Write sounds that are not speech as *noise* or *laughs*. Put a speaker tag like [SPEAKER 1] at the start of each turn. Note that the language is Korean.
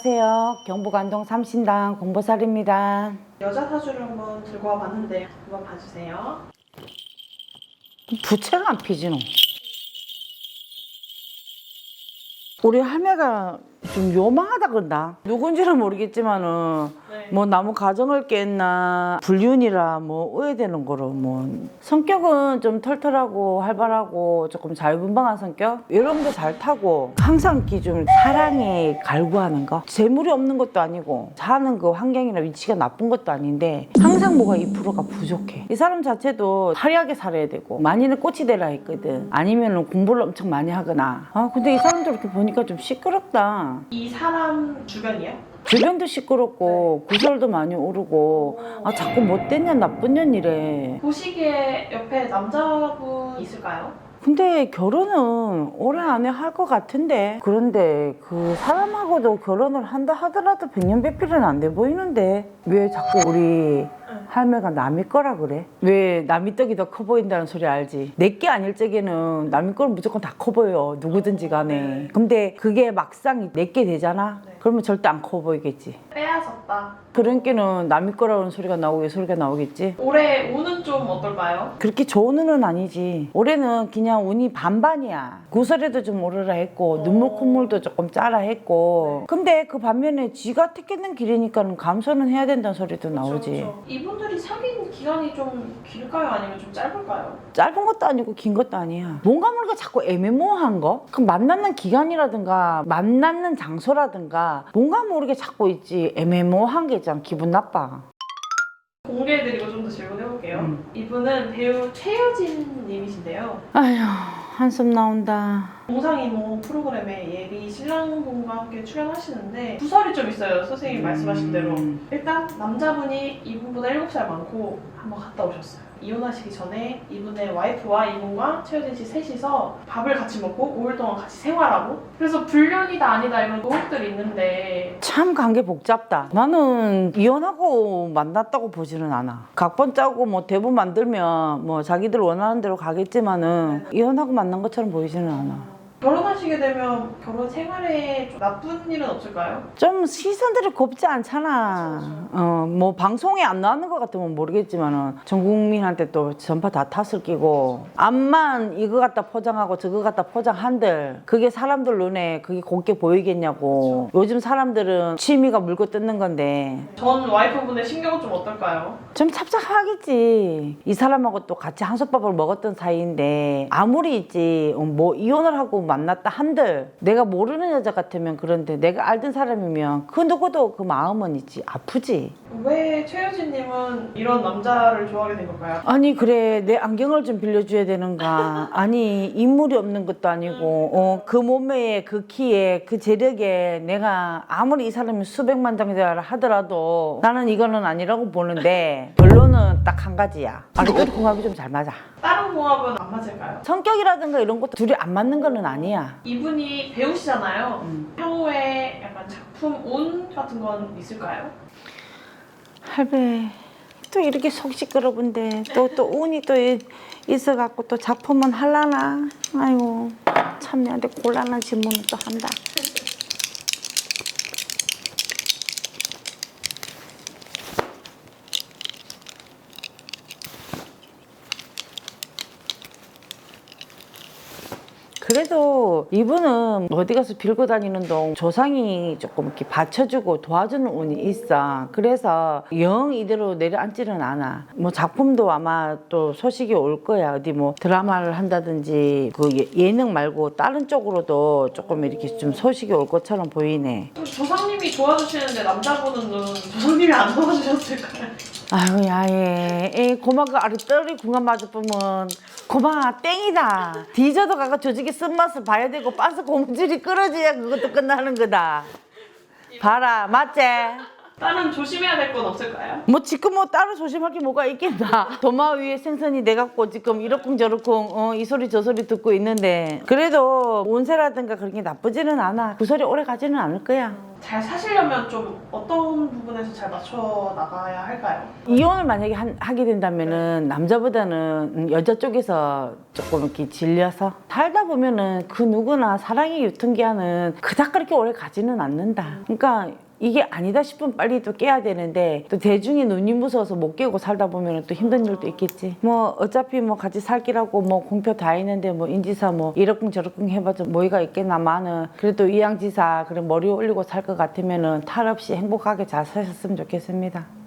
[SPEAKER 1] 안녕하세요. 경북 안동 삼신당 공보살입니다.
[SPEAKER 2] 여자 사주를 한번 들고 와봤는데 한번 봐주세요.
[SPEAKER 1] 부채가 안 피지노. 우리 할매가 좀 요망하다 그런다. 누군지는 모르겠지만은
[SPEAKER 2] 네.
[SPEAKER 1] 뭐 나무 가정을 깼나 불륜이라 뭐 오해되는 거로 뭐 성격은 좀 털털하고 활발하고 조금 자유분방한 성격? 이런 거 잘 타고 항상 기준 사랑에 갈구하는 거? 재물이 없는 것도 아니고 사는 그 환경이나 위치가 나쁜 것도 아닌데 항상 뭐가 2%가 부족해. 이 사람 자체도 화려하게 살아야 되고 많이는 꽃이 되라 했거든. 아니면은 공부를 엄청 많이 하거나. 아 근데 이 사람들 이렇게 보니까 좀 시끄럽다.
[SPEAKER 2] 이 사람 주변이요?
[SPEAKER 1] 주변도 시끄럽고 구설도 많이 오르고. 아 자꾸 못된 년 나쁜 년 이래.
[SPEAKER 2] 보시기에 옆에 남자분 있을까요?
[SPEAKER 1] 근데 결혼은 올해 안에 할 것 같은데. 그런데 그 사람하고도 결혼을 한다 하더라도 백년백필은 안 돼 보이는데. 왜 자꾸 우리 할매가 남의 거라 그래? 왜 남의 떡이 더 커 보인다는 소리 알지? 내게 아닐 적에는 남의 거는 무조건 다 커 보여 누구든지 간에 근데 그게 막상 내게 되잖아?
[SPEAKER 2] 네.
[SPEAKER 1] 그러면 절대 안 커 보이겠지
[SPEAKER 2] 빼앗았다.
[SPEAKER 1] 그러니까는 남의 거라는 소리가 나오고 이 소리가 나오겠지.
[SPEAKER 2] 올해 운은 좀 어떨까요?
[SPEAKER 1] 그렇게 좋은 운은 아니지. 올해는 그냥 운이 반반이야. 구설에도 좀 오르라 했고 눈물 콧물도 조금 짜라 했고. 근데 그 반면에 지가 택했는 길이니까는 감소는 해야 된다는 소리도 나오지.
[SPEAKER 2] 그렇죠. 이분들이 사귄 기간이 좀 길까요? 아니면 좀 짧을까요?
[SPEAKER 1] 짧은 것도 아니고 긴 것도 아니야. 뭔가 모르게 자꾸 애매모호한 거? 그 만나는 기간이라든가 만나는 장소라든가 뭔가 모르게 자꾸 있지. 애매모호한 게 있잖아. 기분 나빠.
[SPEAKER 2] 공개해드리고 좀 더 질문해볼게요.
[SPEAKER 1] 음.
[SPEAKER 2] 이분은 배우 최여진 님이신데요.
[SPEAKER 1] 아휴 한숨 나온다.
[SPEAKER 2] 동상이몽 프로그램에 예비 신랑분과 함께 출연하시는데 구설이 좀 있어요. 선생님이 말씀하신 대로.
[SPEAKER 1] 음.
[SPEAKER 2] 일단 남자분이 이분보다 7살 많고 한번 갔다 오셨어요. 이혼하시기 전에 이분의 와이프와 이분과 최효진 씨 셋이서 밥을 같이 먹고 5일 동안 같이 생활하고 그래서 불륜이다 아니다 이런 의혹들이 있는데
[SPEAKER 1] 참 관계 복잡다. 나는 이혼하고 만났다고 보지는 않아. 각본 짜고 뭐 대본 만들면 뭐 자기들 원하는 대로 가겠지만은 이혼하고 만난 것처럼 보이지는 않아.
[SPEAKER 2] 결혼하시게 되면 결혼 생활에 좀 나쁜 일은 없을까요?
[SPEAKER 1] 좀 시선들이 곱지 않잖아. 어, 뭐 방송에 안 나왔는 것 같으면 모르겠지만은 전 국민한테 또 전파 다 탓을 끼고 암만 이거 갖다 포장하고 저거 갖다 포장한들 그게 사람들 눈에 그게 곱게 보이겠냐고. 요즘 사람들은 취미가 물고 뜯는 건데
[SPEAKER 2] 전 와이프분의 신경은 좀 어떨까요?
[SPEAKER 1] 좀 찹찹하겠지. 이 사람하고 또 같이 한솥밥을 먹었던 사이인데 아무리 있지 어, 뭐 이혼을 하고 만났다 한들 내가 모르는 여자 같으면 그런데 내가 알던 사람이면 그 누구도 그 마음은 있지 아프지.
[SPEAKER 2] 왜 최효진님은 이런 남자를 좋아하게 된 걸까요?
[SPEAKER 1] 아니 그래 내 안경을 좀 빌려줘야 되는가 아니 인물이 없는 것도 아니고 어, 그 몸매에 그 키에 그 재력에 내가 아무리 이 사람이 수백만 장자를 하더라도 나는 이거는 아니라고 보는데 결론은 딱 한 가지야 아직도 궁합이 좀 잘 맞아
[SPEAKER 2] 다른 궁합은 안 맞을까요?
[SPEAKER 1] 성격이라든가 이런 것도 둘이 안 맞는 거는 아니야
[SPEAKER 2] 이분이 배우시잖아요.
[SPEAKER 1] 음.
[SPEAKER 2] 향후에 약간 작품 운 같은 건 있을까요?
[SPEAKER 1] 할배 또 이렇게 속 시끄러운데 또 또 운이 또 이- 있어갖고 또 작품은 할라나 아이고 참 내한테 곤란한 질문을 또 한다 그래도 이분은 어디 가서 빌고 다니는 동 조상이 조금 이렇게 받쳐주고 도와주는 운이 있어. 그래서 영 이대로 내려앉지는 않아. 뭐 작품도 아마 또 소식이 올 거야. 어디 뭐 드라마를 한다든지 그 예- 예능 말고 다른 쪽으로도 조금 이렇게 좀 소식이 올 것처럼 보이네.
[SPEAKER 2] 조상님이 도와주시는데 남자분은 조상님이 안 도와주셨을까요?
[SPEAKER 1] 아유 야예. 에 고마가 아리따리 궁합 뿐은 고마 땡이다. 뒤져도 가가 조직의 쓴맛을 봐야 되고 빤스 고무줄이 끊어져야 그것도 끝나는 거다. 봐라 맞지?
[SPEAKER 2] 다른 조심해야 될 건 없을까요?
[SPEAKER 1] 뭐 지금 뭐 따로 조심할 게 뭐가 있겠나 *laughs* 도마 위에 생선이 돼갖고 지금 이러쿵저러쿵 어, 이 소리 저 소리 듣고 있는데 그래도 운세라든가 그런 게 나쁘지는 않아 그 소리 오래 가지는 않을 거야
[SPEAKER 2] 잘 사시려면 좀 어떤 부분에서 잘 맞춰 나가야 할까요?
[SPEAKER 1] 이혼을 만약에 한- 하게 된다면은 남자보다는 음, 여자 쪽에서 조금 이렇게 질려서 살다 보면은 그 누구나 사랑의 유통기한은 그닥 그렇게 오래 가지는 않는다. 그러니까 이게 아니다 싶으면 빨리 또 깨야 되는데 또 대중의 눈이 무서워서 못 깨고 살다 보면 또 힘든 일도 있겠지. 뭐 어차피 뭐 같이 살기라고 뭐 공표 다 했는데 뭐 인지사 뭐 이러쿵 저러쿵 해봐도 뭐이가 있겠나마는 그래도 이양지사 그래 머리 올리고 살 것 같으면은 탈 없이 행복하게 잘 사셨으면 좋겠습니다.